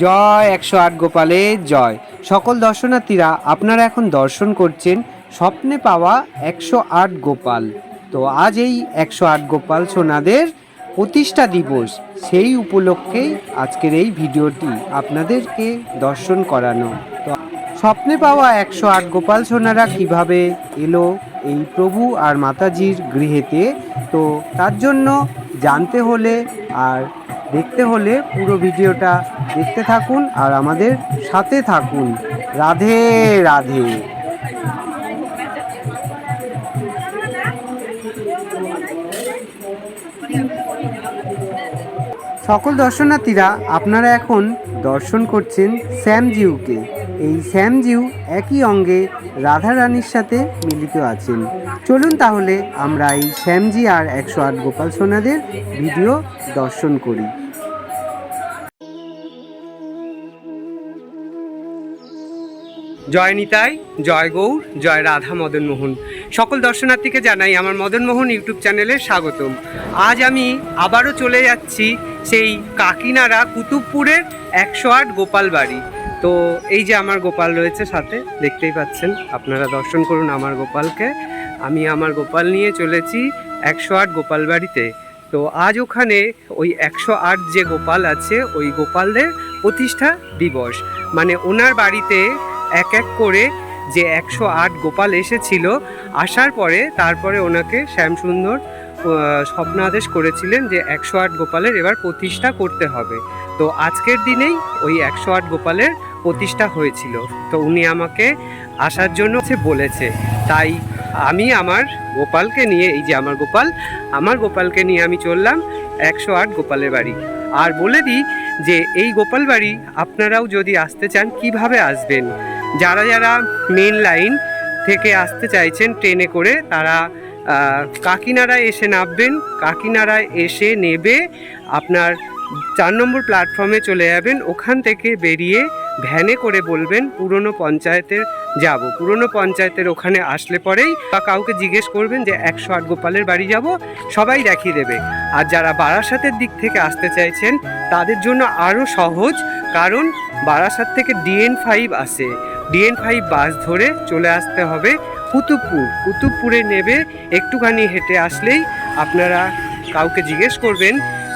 জয় একশো আট গোপালে, জয়। সকল দর্শনার্থীরা, আপনারা এখন দর্শন করছেন স্বপ্নে পাওয়া একশো আট গোপাল। তো আজ এই একশো আট গোপাল সোনাদের প্রতিষ্ঠা দিবস। সেই উপলক্ষেই আজকের এই ভিডিওটি আপনাদেরকে দর্শন করানো। তো স্বপ্নে পাওয়া একশো আট গোপাল সোনারা কীভাবে এলো এই প্রভু আর মাতাজির গৃহেতে? তো তার জন্য জানতে হলে আর দেখতে হলে পুরো ভিডিওটা দেখতে থাকুন আর আমাদের সাথে থাকুন। রাধে রাধে। সকল দর্শনার্থীরা, আপনারা এখন দর্শন করছেন শ্যামজিউকে। এই শ্যামজিউ একই অঙ্গে রাধা রানীর সাথে মিলিত আছেন। চলুন তাহলে আমরা এই শ্যামজি আর একশো আট গোপাল সোনাদের ভিডিও দর্শন করি। জয় নিতাই, জয় গৌর, জয় রাধা মদন মোহন। সকল দর্শনার্থীকে জানাই আমার মদন মোহন ইউটিউব চ্যানেলে স্বাগতম। আজ আমি আবারও চলে যাচ্ছি সেই কাকিনাড়া কুতুবপুরের একশো আট গোপাল বাড়ি। তো এই যে আমার গোপাল রয়েছে সাথে, দেখতেই পাচ্ছেন, আপনারা দর্শন করুন আমার গোপালকে। আমি আমার গোপাল নিয়ে চলেছি একশো আট গোপাল বাড়িতে। তো আজ ওখানে ওই একশো আট যে গোপাল আছে, ওই গোপালদের প্রতিষ্ঠা দিবস। মানে ওনার বাড়িতে এক এক করে যে একশো আট গোপাল এসেছিল, আসার পরে তারপরে ওনাকে শ্যামসুন্দর স্বপ্নাদেশ করেছিলেন যে একশো আট গোপালের এবার প্রতিষ্ঠা করতে হবে। তো আজকের দিনেই ওই একশো আট গোপালের প্রতিষ্ঠা হয়েছিল। তো উনি আমাকে আসার জন্য হচ্ছে বলেছে। তাই আমি আমার গোপালকে নিয়ে, এই যে আমার গোপাল, আমার গোপালকে নিয়ে আমি চললাম একশো আট গোপালের বাড়ি। আর বলে দিই যে, এই গোপাল বাড়ি আপনারাও যদি আসতে চান, কীভাবে আসবেন? যারা যারা মেন লাইন থেকে আসতে চাইছেন ট্রেনে করে, তারা কাকিনাড়ায় এসে নামবেন। কাকিনাড়ায় এসে নেবে আপনার চার নম্বর প্ল্যাটফর্মে চলে যাবেন। ওখান থেকে বেরিয়ে ভ্যানে করে বলবেন, পুরনো পঞ্চায়েতের যাব। পুরনো পঞ্চায়েতের ওখানে আসলে পরেই বা কাউকে জিজ্ঞেস করবেন যে, একশো আট গোপালের বাড়ি যাব? সবাই দেখিয়ে দেবে। আর যারা বারাসাতের দিক থেকে আসতে চাইছেন, তাদের জন্য আরও সহজ, কারণ বারাসাত থেকে ডিএন ফাইভ আসে। ডিএন ফাইভ বাস ধরে চলে আসতে হবে কুতুবপুর। কুতুবপুরে নেবে একটুখানি হেঁটে আসলেই আপনারা কাউকে জিজ্ঞেস করবেন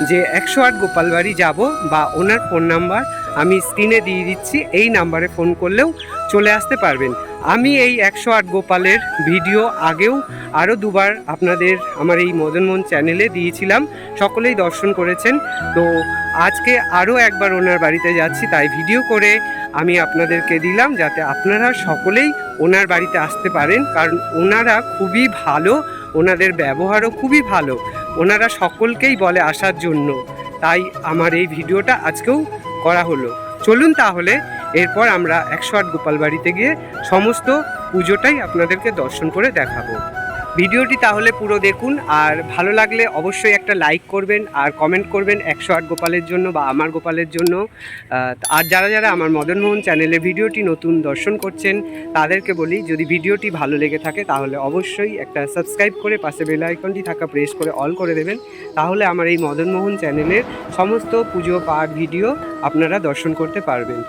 যে, একশো আট গোপালবাড়ি যাব বা ওনার ফোন নাম্বার আমি স্ক্রিনে দিয়ে দিচ্ছি, এই নাম্বারে ফোন করলেও চলে আসতে পারবেন। আমি এই একশো আট গোপালের ভিডিও আগেও আরও দুবার আপনাদের আমার এই মদনমোহন চ্যানেলে দিয়েছিলাম। সকলেই দর্শন করেছেন। তো আজকে আরও একবার ওনার বাড়িতে যাচ্ছি, তাই ভিডিও করে আমি আপনাদেরকে দিলাম যাতে আপনারা সকলেই ওনার বাড়িতে আসতে পারেন। কারণ ওনারা খুবই ভালো, ওনাদের ব্যবহারও খুবই ভালো। ওনারা সকলকেই বলে আসার জন্য। তাই আমার এই ভিডিওটা আজকেও করা হলো। চলুন তাহলে এরপর আমরা একশো আট গোপাল বাড়িতে গিয়ে সমস্ত পুজোটাই আপনাদেরকে দর্শন করে দেখাবো। ভিডিওটি তাহলে পুরো দেখুন, আর ভালো লাগলে অবশ্যই একটা লাইক করবেন, আর কমেন্ট করবেন একশো আট গোপালের জন্য বা আমার গোপালের জন্য। আর যারা যারা আমার মদনমোহন চ্যানেলে ভিডিওটি নতুন দর্শন করছেন, তাদেরকে বলি, যদি ভিডিওটি ভালো লেগে থাকে, তাহলে অবশ্যই একটা সাবস্ক্রাইব করে পাশে বেল আইকনটি থাকা প্রেস করে অল করে দেবেন। তাহলে আমার এই মদন মোহন চ্যানেলের সমস্ত পুজো পাঠ ভিডিও আপনারা দর্শন করতে পারবেন।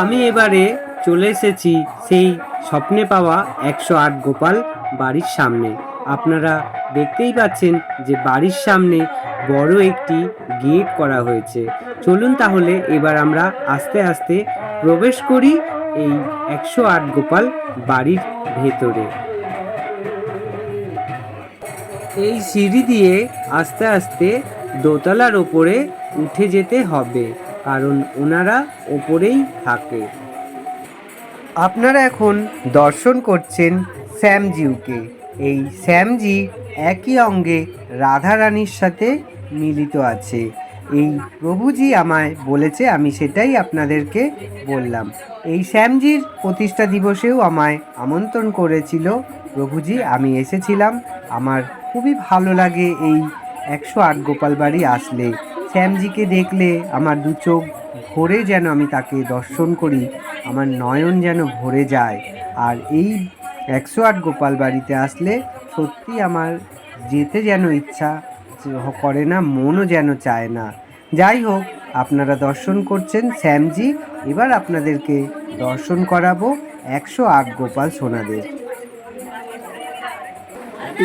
আমি এবারে চলে এসেছি সেই স্বপ্নে পাওয়া একশো আট গোপাল বাড়ির সামনে। আপনারা দেখতেই পাচ্ছেন যে বাড়ির সামনে বড় একটি গেট করা হয়েছে। চলুন তাহলে এবার আমরা আস্তে আস্তে প্রবেশ করি এই একশো আট গোপাল বাড়ির ভেতরে। এই সিঁড়ি দিয়ে আস্তে আস্তে দোতলার ওপরে উঠে যেতে হবে। কারণ ওনারা ওপরেই থাকে। আপনারা এখন দর্শন করছেন শ্যামজিউকে এই শ্যামজি একই অঙ্গে রাধা রানীর সাথে মিলিত আছে। এই প্রভুজি আমায় বলেছে, আমি সেটাই আপনাদেরকে বললাম। এই শ্যামজির প্রতিষ্ঠা দিবসেও আমায় আমন্ত্রণ করেছিল প্রভুজি। আমি এসেছিলাম। আমার খুবই ভালো লাগে এই একশো আট গোপাল বাড়ি আসলে। শ্যামজিকে দেখলে আমার দু চোখ ভরে যেন আমি তাকে দর্শন করি, আমার নয়ন যেন ভরে যায়। আর এই একশো আট গোপাল বাড়িতে আসলে সত্যি আমার যেতে যেন ইচ্ছা করে না, মনও যেন চায় না। যাই হোক, আপনারা দর্শন করছেন শ্যামজি, এবার আপনাদেরকে দর্শন করাবো একশো আট গোপাল সোনাদের।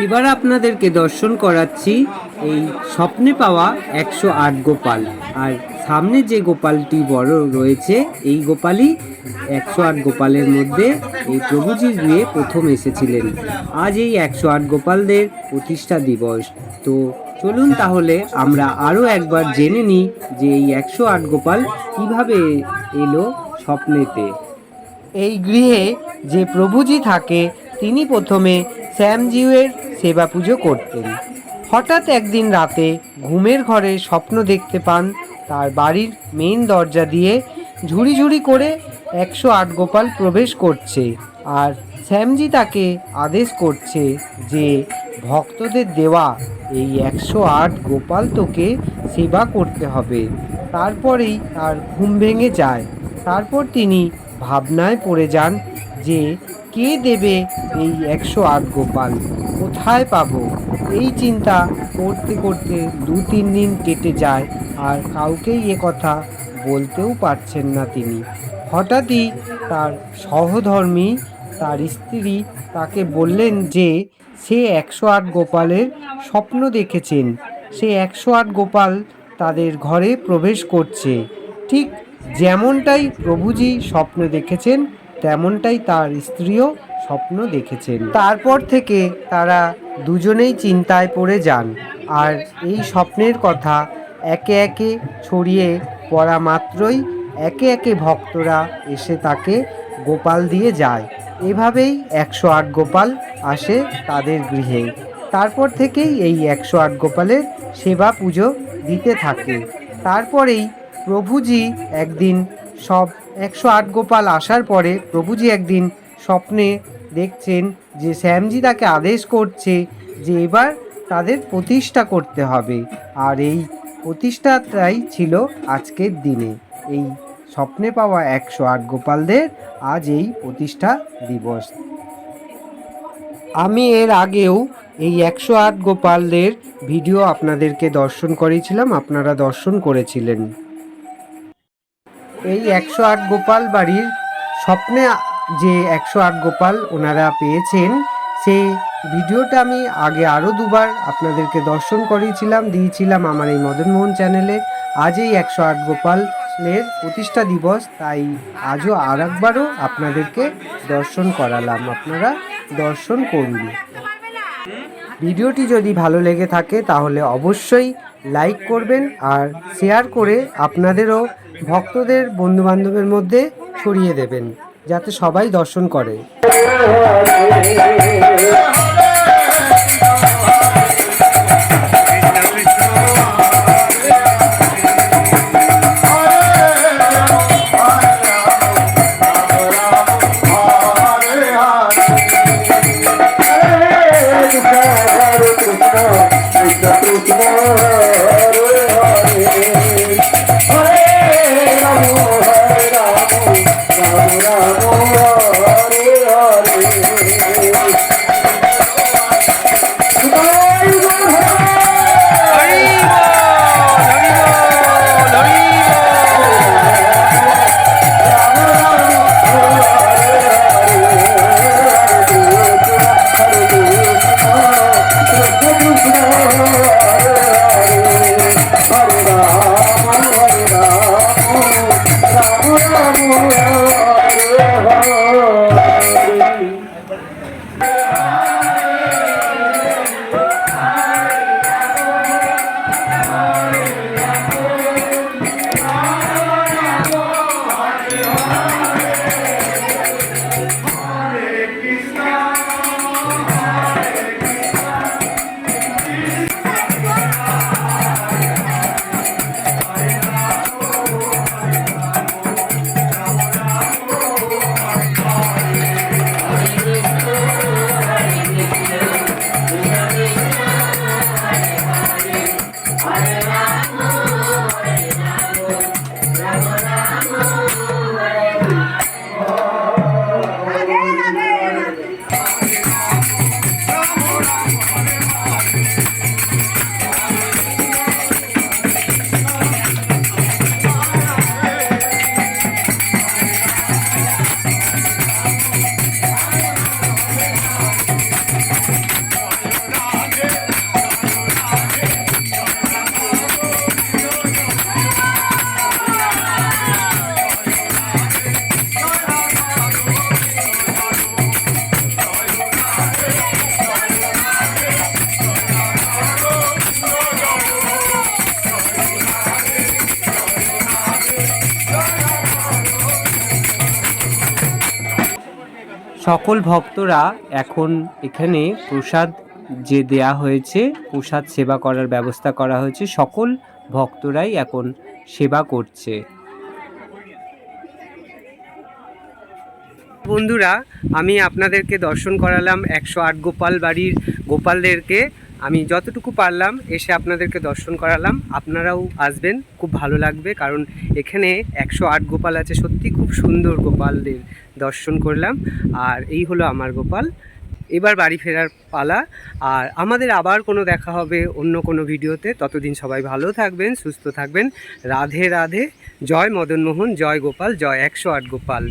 এবার আপনাদেরকে দর্শন করাচ্ছি এই স্বপ্নে পাওয়া একশো আট গোপাল। আর সামনে যে গোপালটি বড় রয়েছে, এই গোপালই একশো আট গোপালের মধ্যে এই প্রভুজির গিয়ে প্রথম এসেছিলেন। আজ এই একশো আট গোপালদের প্রতিষ্ঠা দিবস। তো চলুন তাহলে আমরা আরও একবার জেনে নিই যে এই একশো আট গোপাল কীভাবে এলো স্বপ্নেতে। এই গৃহে যে প্রভুজি থাকে তিনি প্রথমে শ্যামজিউয়ের সেবা পুজো করতেন। হঠাৎ একদিন রাতে ঘুমের ঘরে স্বপ্ন দেখতে পান তার বাড়ির মেন দরজা দিয়ে ঝুড়ি ঝুড়ি করে একশো আট গোপাল প্রবেশ করছে আর শ্যামজি তাকে আদেশ করছে যে ভক্তদের দেওয়া এই একশো আট গোপাল তোকে সেবা করতে হবে। তারপরেই তার ঘুম ভেঙে যায়। তারপর তিনি ভাবনায় পড়ে যান যে কে দেবে এই একশো আট গোপাল কোথায় পাবো? এই চিন্তা করতে করতে দু তিন দিন কেটে যায় আর কাউকেই এ কথা বলতেও পারছেন না তিনি। হঠাৎই তার সহধর্মী, তার স্ত্রী তাকে বললেন যে, সে একশো আট গোপালের স্বপ্ন দেখেছেন। সে একশো আট গোপাল তাদের ঘরে প্রবেশ করছে। ঠিক যেমনটাই প্রভুজি স্বপ্ন দেখেছেন তেমনটাই তার স্ত্রীও স্বপ্ন দেখেছেন। তারপর থেকে তারা দুজনেই চিন্তায় পড়ে যান। আর এই স্বপ্নের কথা একে একে ছড়িয়ে পড়া মাত্রই একে একে ভক্তরা এসে তাকে গোপাল দিয়ে যায়। এভাবেই একশো আট গোপাল আসে তাদের গৃহে। তারপর থেকেই এই একশো আট গোপালের সেবা পুজো দিতে থাকে। তারপরেই প্রভুজি একদিন সব একশো আট গোপাল আসার পরে প্রভুজি একদিন স্বপ্নে দেখছেন যে শ্যামজি তাকে আদেশ করছে যে এবার তাদের প্রতিষ্ঠা করতে হবে। আর এই প্রতিষ্ঠাটাই ছিল আজকের দিনে। এই স্বপ্নে পাওয়া একশো আট গোপালদের আজ এই প্রতিষ্ঠা দিবস। আমি এর আগেও এই একশো আট গোপালদের ভিডিও আপনাদেরকে দর্শন করেছিলাম, আপনারা দর্শন করেছিলেন। এই একশো আট গোপাল বাড়ির স্বপ্নে যে একশো আট গোপাল ওনারা পেয়েছেন, সেই ভিডিওটা আমি আগে আরও দুবার আপনাদেরকে দর্শন করিয়েছিলাম, দিয়েছিলাম আমার এই মদনমোহন চ্যানেলে। আজ এই একশো আট গোপালের প্রতিষ্ঠা দিবস, তাই আজও আর একবারও আপনাদেরকে দর্শন করালাম। আপনারা দর্শন করুন। ভিডিওটি যদি ভালো লেগে থাকে, তাহলে অবশ্যই লাইক করবেন আর শেয়ার করে আপনাদেরও ভক্তদের বন্ধুবান্ধবের মধ্যে ছড়িয়ে দেবেন, যাতে সবাই দর্শন করে। সকল ভক্তরা এখন এখানে প্রসাদ যে দেয়া হয়েছে, প্রসাদ সেবা করার ব্যবস্থা করা হয়েছে, সকল ভক্তরাই এখন সেবা করছে। বন্ধুরা, আমি আপনাদেরকে দর্শন করালাম একশো আট গোপাল বাড়ির গোপালদেরকে। আমি যতটুকু পারলাম এসে আপনাদেরকে দর্শন করালাম। আপনারাও আসবেন, খুব ভালো লাগবে, কারণ এখানে একশো আট গোপাল আছে। সত্যি খুব সুন্দর গোপালদের দর্শন করলাম। আর এই হলো আমার গোপাল। এবার বাড়ি ফেরার পালা। আর আমাদের আবার কোনো দেখা হবে অন্য কোনো ভিডিওতে। ততদিন সবাই ভালো থাকবেন, সুস্থ থাকবেন। রাধে রাধে। জয় মদনমোহন, জয় গোপাল, জয় একশো আট গোপাল।